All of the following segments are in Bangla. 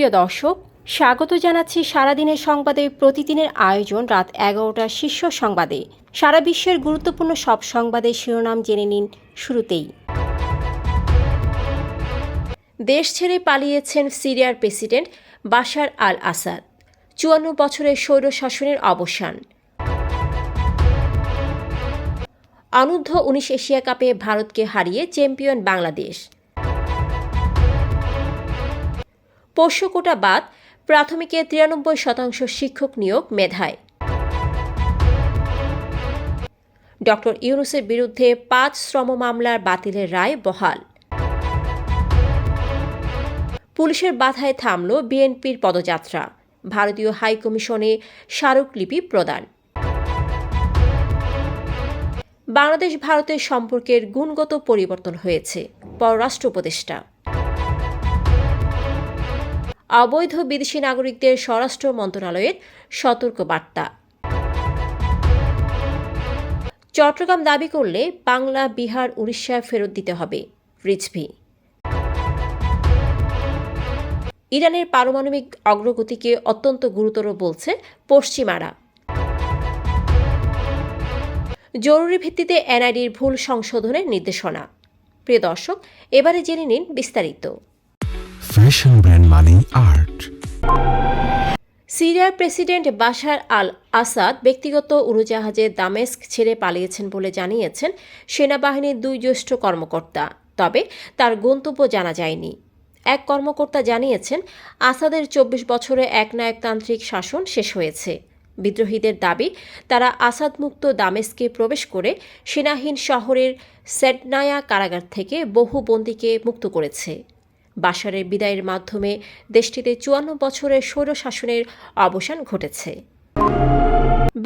প্রিয় দর্শক, স্বাগত জানাচ্ছি সারাদিনের সংবাদে। প্রতিদিনের আয়োজন রাত এগারোটার শীর্ষ সংবাদে। সারা বিশ্বের গুরুত্বপূর্ণ সব সংবাদের শিরোনাম জেনে নিন শুরুতেই। দেশ ছেড়ে পালিয়েছেন সিরিয়ার প্রেসিডেন্ট বাশার আল আসাদ চুয়ান্ন বছরের স্বৈর শাসনের অবসান। অনূর্ধ্ব উনিশ এশিয়া কাপে ভারতকে হারিয়ে চ্যাম্পিয়ন বাংলাদেশ। পোষ্য কোটা বাদ, প্রাথমিকে তিরানব্বই শতাংশ শিক্ষক নিয়োগ মেধায়। ডক্টর ইউনুসের বিরুদ্ধে পাঁচ শ্রম মামলার বাতিলের রায় বহাল। পুলিশের বাধায় থামল বিএনপির পদযাত্রা। ভারতীয় হাইকমিশনে স্মারকলিপি প্রদান। বাংলাদেশ ভারতের সম্পর্কের গুণগত পরিবর্তন হয়েছে। পররাষ্ট্র উপদেষ্টা অবৈধ বিদেশি নাগরিকদের স্বরাষ্ট্র মন্ত্রণালয়ের সতর্ক বার্তা চট্টগ্রাম দাবি করলে বাংলা, বিহার, উড়িষ্যা ফেরত দিতে হবে রিজভি। ইরানের পারমাণবিক অগ্রগতিকে অত্যন্ত গুরুতর বলছে পশ্চিমারা। জরুরি ভিত্তিতে এনআইডির ভুল সংশোধনের নির্দেশনা। প্রিয় দর্শক, এবারে জেনে নিন বিস্তারিত। ফ্যাশন ব্র্যান্ড মানে আর্ট সিরিয়ার প্রেসিডেন্ট বাশার আল আসাদ ব্যক্তিগত উড়োজাহাজে দামেস্ক ছেড়ে পালিয়েছেন বলে জানিয়েছেন সেনাবাহিনীর দুই জ্যেষ্ঠ কর্মকর্তা। তবে তার গন্তব্য জানা যায়নি। এক কর্মকর্তা জানিয়েছেন, আসাদের চব্বিশ বছরে একনায়কতান্ত্রিক শাসন শেষ হয়েছে। বিদ্রোহীদের দাবি, তারা আসাদমুক্ত দামেস্কে প্রবেশ করে সেনাহীন শহরের সেডনায়া কারাগার থেকে বহু বন্দীকে মুক্ত করেছে। বাশারের বিদায়ের মাধ্যমে দেশটিতে চুয়ান্ন বছরের স্বৈরশাসনের অবসান ঘটেছে।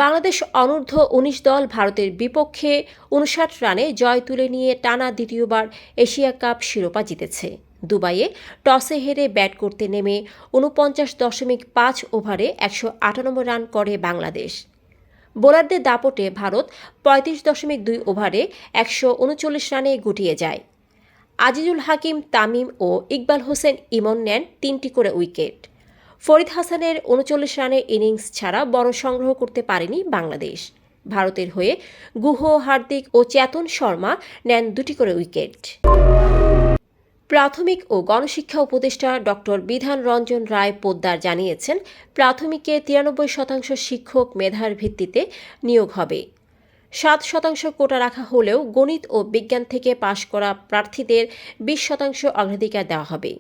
বাংলাদেশ অনূর্ধ্ব উনিশ দল ভারতের বিপক্ষে উনষাট রানে জয় তুলে নিয়ে টানা দ্বিতীয়বার এশিয়া কাপ শিরোপা জিতেছে। দুবাইয়ে টসে হেরে ব্যাট করতে নেমে উনপঞ্চাশ দশমিক পাঁচ ওভারে একশো আটানব্বই রান করে বাংলাদেশ। বোলারদের দাপটে ভারত পঁয়ত্রিশ দশমিক দুই ওভারে একশো উনচল্লিশ রানে গুটিয়ে যায়। আজিজুল হাকিম, তামিম ও ইকবাল হোসেন ইমন নেন তিনটি করে উইকেট। ফরিদ হাসানের উনচল্লিশ রানের ইনিংস ছাড়া বড় সংগ্রহ করতে পারেনি বাংলাদেশ। ভারতের হয়ে গুহ, হার্দিক ও চেতন শর্মা নেন দুটি করে উইকেট। প্রাথমিক ও গণশিক্ষা উপদেষ্টা ডক্টর বিধান রঞ্জন রায় পোদ্দার জানিয়েছেন, প্রাথমিকে তিরানব্বই শতাংশ শিক্ষক মেধার ভিত্তিতে নিয়োগ হবে। সাত শতাংশ কোটা রাখা হলেও গণিত ও বিজ্ঞান থেকে পাশ করা প্রার্থীদের বিশ শতাংশ অগ্রাধিকার দেওয়া হবে।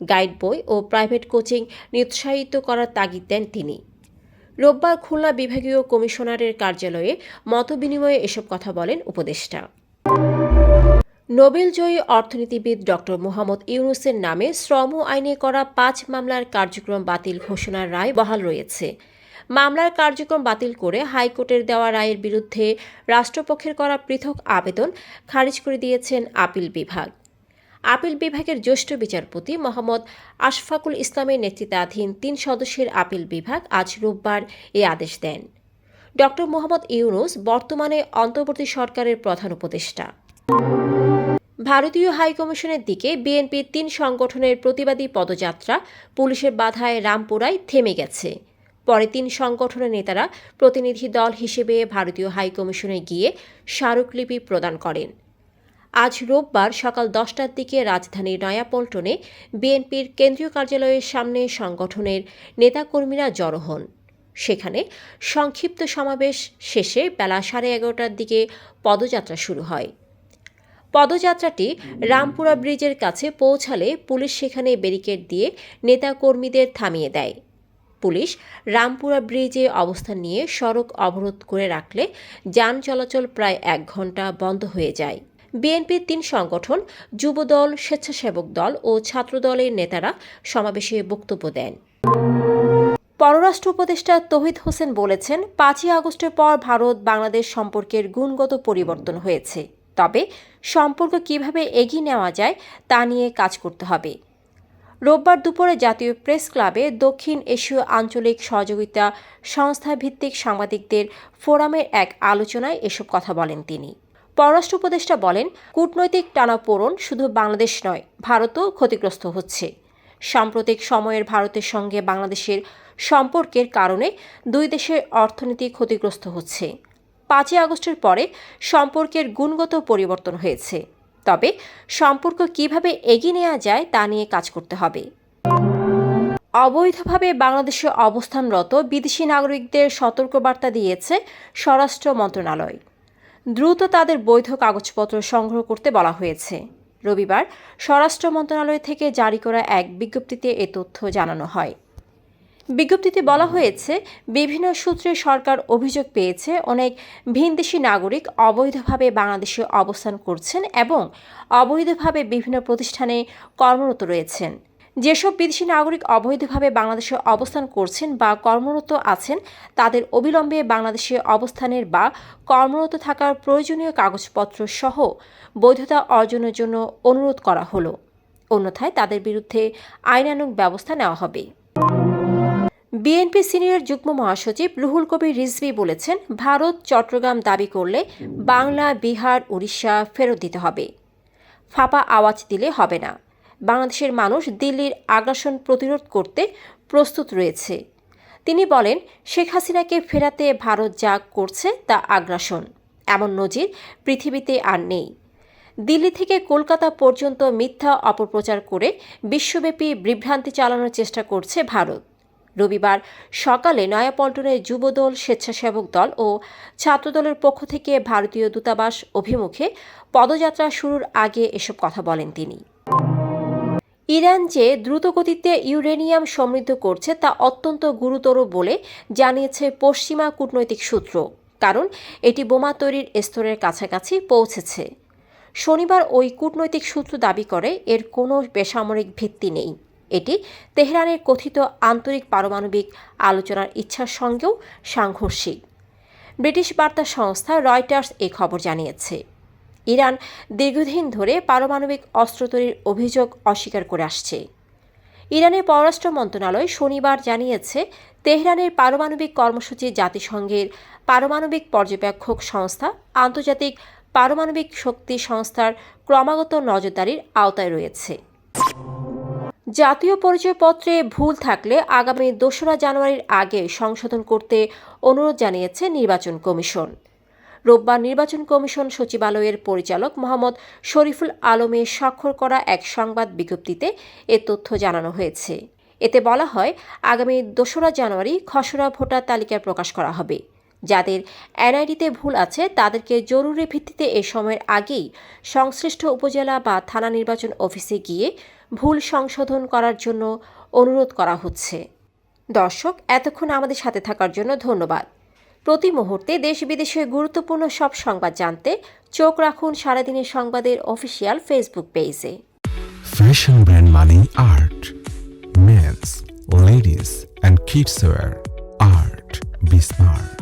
গাইড বই ও প্রাইভেট কোচিং নিরুৎসাহিত করার তাগিদ দেন তিনি। রোববার খুলনা বিভাগীয় কমিশনারের কার্যালয়ে মতবিনিময়ে এসব কথা বলেন উপদেষ্টা। নোবেলজয়ী অর্থনীতিবিদ ডক্টর মোহাম্মদ ইউনুসের নামে শ্রম আইনে করা পাঁচ মামলার কার্যক্রম বাতিল ঘোষণার রায় বহাল রয়েছে। মামলার কার্যক্রম বাতিল করে হাইকোর্টের দেওয়া রায়ের বিরুদ্ধে রাষ্ট্রপক্ষের করা পৃথক আবেদন খারিজ করে দিয়েছেন আপিল বিভাগ। আপিল বিভাগের জ্যেষ্ঠ বিচারপতি মোহাম্মদ আশফাকুল ইসলামের নেতৃত্বাধীন তিন সদস্যের আপিল বিভাগ আজ রোববার এ আদেশ দেন। ডক্টর মোহাম্মদ ইউনুস বর্তমানে অন্তর্বর্তী সরকারের প্রধান উপদেষ্টা। ভারতীয় হাইকমিশনের দিকে বিএনপির তিন সংগঠনের প্রতিবাদী পদযাত্রা পুলিশের বাধায় রামপুরায় থেমে গেছে। পরে তিন সংগঠনের নেতারা প্রতিনিধি দল হিসেবে ভারতীয় হাইকমিশনে গিয়ে স্মারকলিপি প্রদান করেন। আজ রোববার সকাল দশটার দিকে রাজধানীর নয়াপল্টনে বিএনপির কেন্দ্রীয় কার্যালয়ের সামনে সংগঠনের নেতাকর্মীরা জড়ো হন। সেখানে সংক্ষিপ্ত সমাবেশ শেষে বেলা সাড়ে এগারোটার দিকে পদযাত্রা শুরু হয়। পদযাত্রাটি রামপুরা ব্রিজের কাছে পৌঁছালে পুলিশ সেখানে ব্যারিকেড দিয়ে নেতাকর্মীদের থামিয়ে দেয়। পুলিশ রামপুরা ব্রিজে অবস্থান নিয়ে সড়ক অবরোধ করে রাখলে যান চলাচল প্রায় এক ঘণ্টা বন্ধ হয়ে যায়। বিএনপির তিন সংগঠন, যুবদল, স্বেচ্ছাসেবক দল ও ছাত্রদলের নেতারা সমাবেশে বক্তব্য দেন। পররাষ্ট্র উপদেষ্টা তহিদ হোসেন বলেছেন, পাঁচই আগস্টের পর ভারত বাংলাদেশ সম্পর্কের গুণগত পরিবর্তন হয়েছে। তবে সম্পর্ক কীভাবে এগিয়ে নেওয়া যায় তা নিয়ে কাজ করতে হবে। রোববার দুপুরে জাতীয় প্রেস ক্লাবে দক্ষিণ এশীয় আঞ্চলিক সহযোগিতা সংস্থা ভিত্তিক সাংবাদিকদের ফোরামের এক আলোচনায় এসব কথা বলেন তিনি। পররাষ্ট্র উপদেষ্টা বলেন, কূটনৈতিক টানাপোড়ন শুধু বাংলাদেশ নয়, ভারতও ক্ষতিগ্রস্ত হচ্ছে। সাম্প্রতিক সময়ের ভারতের সঙ্গে বাংলাদেশের সম্পর্কের কারণে দুই দেশের অর্থনীতি ক্ষতিগ্রস্ত হচ্ছে। পাঁচই আগস্টের পরে সম্পর্কের গুণগত পরিবর্তন হয়েছে। তবে সম্পর্ক কীভাবে এগিয়ে নেওয়া যায় তা নিয়ে কাজ করতে হবে। অবৈধভাবে বাংলাদেশে অবস্থানরত বিদেশি নাগরিকদের সতর্কবার্তা দিয়েছে স্বরাষ্ট্র মন্ত্রণালয়। দ্রুত তাদের বৈধ কাগজপত্র সংগ্রহ করতে বলা হয়েছে। রবিবার স্বরাষ্ট্র মন্ত্রণালয় থেকে জারি করা এক বিজ্ঞপ্তিতে এ তথ্য জানানো হয়। বিজ্ঞপ্তিতে বলা হয়েছে, বিভিন্ন সূত্রে সরকার অভিযোগ পেয়েছে, অনেক ভিনদেশি নাগরিক অবৈধভাবে বাংলাদেশে অবস্থান করছেন এবং অবৈধভাবে বিভিন্ন প্রতিষ্ঠানে কর্মরত রয়েছেন। যেসব বিদেশি নাগরিক অবৈধভাবে বাংলাদেশে অবস্থান করছেন বা কর্মরত আছেন, তাদের অবিলম্বে বাংলাদেশে অবস্থানের বা কর্মরত থাকার প্রয়োজনীয় কাগজপত্র সহ বৈধতা অর্জনের জন্য অনুরোধ করা হলো। অন্যথায় তাদের বিরুদ্ধে আইনানুগ ব্যবস্থা নেওয়া হবে। বিএনপি সিনিয়র যুগ্ম মহাসচিব রুহুল কবির রিজভি বলেছেন, ভারত চট্টগ্রাম দাবি করলে বাংলা, বিহার, উড়িষ্যা ফেরত দিতে হবে। ফাঁপা আওয়াজ দিলে হবে না। বাংলাদেশের মানুষ দিল্লির আগ্রাসন প্রতিরোধ করতে প্রস্তুত রয়েছে। তিনি বলেন, শেখ হাসিনাকে ফেরাতে ভারত যা করছে তা আগ্রাসন। এমন নজির পৃথিবীতে আর নেই। দিল্লি থেকে কলকাতা পর্যন্ত মিথ্যা অপপ্রচার করে বিশ্বব্যাপী বিভ্রান্তি চালানোর চেষ্টা করছে ভারত। রবিবার সকালে নয়াপল্টনে যুবদল স্বেচ্ছাসেবক দল ও ছাত্রদলের পক্ষ থেকে ভারতীয় দূতাবাস অভিমুখে পদযাত্রা শুরুর আগে এসব কথা বলেন তিনি। ইরান যে দ্রুতগতিতে ইউরেনিয়াম সমৃদ্ধ করছে তা অত্যন্ত গুরুতর বলে জানিয়েছে পশ্চিমা কূটনৈতিক সূত্র, কারণ এটি বোমা তৈরির স্তরের কাছাকাছি পৌঁছেছে। শনিবার ওই কূটনৈতিক সূত্র দাবি করে, এর কোনো বেসামরিক ভিত্তি নেই। এটি তেহরানের কথিত আন্তরিক পারমাণবিক আলোচনার ইচ্ছার সঙ্গেও সাংঘর্ষিক। ব্রিটিশ বার্তা সংস্থা রয়টার্স এই খবর জানিয়েছে, ইরান দীর্ঘদিন ধরে পারমাণবিক অস্ত্র তৈরির অভিযোগ অস্বীকার করে আসছে। ইরানের পররাষ্ট্র মন্ত্রণালয় শনিবার জানিয়েছে, তেহরানের পারমাণবিক কর্মসূচি জাতিসংঘের পারমাণবিক পর্যবেক্ষক সংস্থা আন্তর্জাতিক পারমাণবিক শক্তি সংস্থার ক্রমাগত নজরদারির আওতায় রয়েছে। জাতীয় পরিচয়পত্রে ভুল থাকলে আগামী দোসরা জানুয়ারির আগে সংশোধন করতে অনুরোধ জানিয়েছে নির্বাচন কমিশন। রোববার নির্বাচন কমিশন সচিবালয়ের পরিচালক মোহাম্মদ শরীফুল আলমের স্বাক্ষর করা এক সংবাদ বিজ্ঞপ্তিতে এ তথ্য জানানো হয়েছে। এতে বলা হয়, আগামী দোসরা জানুয়ারি খসড়া ভোটার তালিকা প্রকাশ করা হবে। যাদের এনআইডিতে ভুল আছে তাদেরকে জরুরি ভিত্তিতে এ সময়ের আগেই সংশ্লিষ্ট উপজেলা বা থানা নির্বাচন অফিসে গিয়ে ভুল সংশোধন করার জন্য অনুরোধ করা হচ্ছে দর্শক এতক্ষণ আমাদের সাথে থাকার জন্য ধন্যবাদ প্রতি মুহূর্তে দেশ বিদেশের গুরুত্বপূর্ণ সব সংবাদ জানতে চোখ রাখুন সারাদিনের সংবাদের অফিসিয়াল ফেসবুক পেজে brand money art. Men's, ladies, and kids wear art. Be smart.